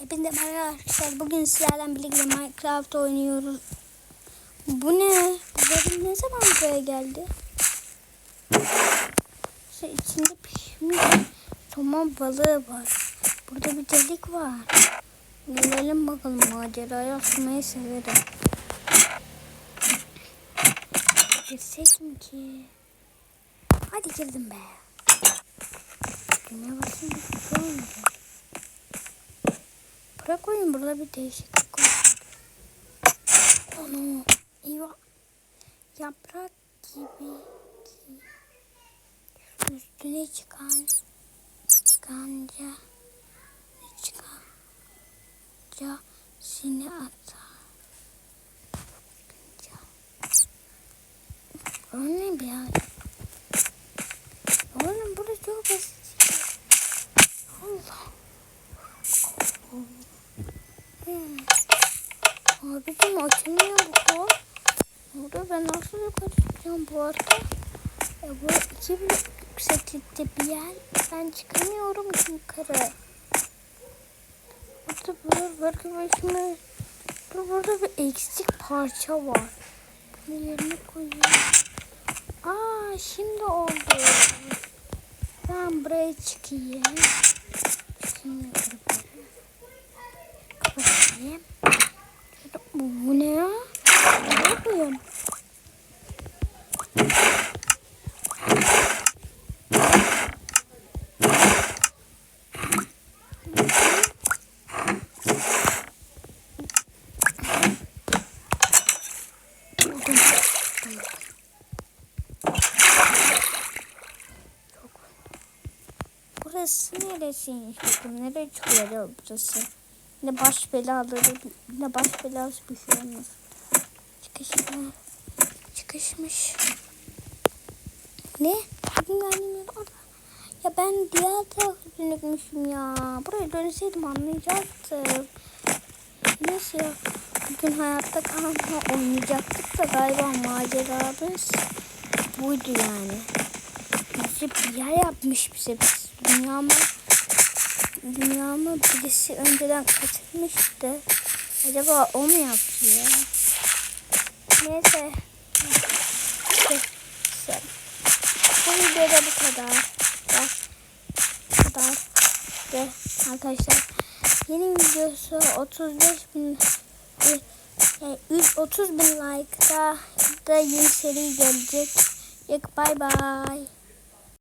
Hepinize merhaba arkadaşlar. Bugün sizlerle birlikte Minecraft oynuyoruz. Bu ne? Bu bölüm ne zaman buraya geldi? Şey, içinde pişmiş somon balığı var. Burada bir delik var. Gelelim bakalım maceraya atmayı severim. Girsek mi ki? Hadi girdim be. Dünya basın bir şey. Bırak oyun burada bir değişiklik var. Onu eyvah. Yaprak gibi ki üstüne çıkan çıkanca çıkanca seni atar. O ne bir ya? Oğlum burası çok basit. Allah. Hmm. Abicim açılmıyor bu kol. Burada ben nasıl yukarı çıkacağım bu arada? E, bu iki yükseklikte bir yer. Ben çıkamıyorum yukarı. Burada böyle başıma... Dur burada bir eksik parça var. Bunu yerine koyayım. Aa şimdi oldu. Ben buraya çıkayım. Şimdi. Kapatayım. Bu, bu ne ya? Ne yapıyorum? Burası neresiymiş bakın nereye çıkıyor burası? Ne baş belaları ne baş belası bir şey olmaz. Çıkışlar. Çıkışmış. Ne? Ya ben diğer tarafa dönükmüşüm ya. Buraya dönseydim anlayacaktım. Neyse ya. Bugün hayatta kalma oynayacaktık da galiba maceramız buydu yani. Bizi bir yer yapmış bize. Biz dünyama dünyama birisi önceden katılmıştı. Acaba o mu yaptı ya? Neyse. Neyse. Bu videoda bu kadar. Bu kadar. Ve arkadaşlar yeni videosu 35 bin e, 30 bin like'da da yeni seri gelecek. Bye bye.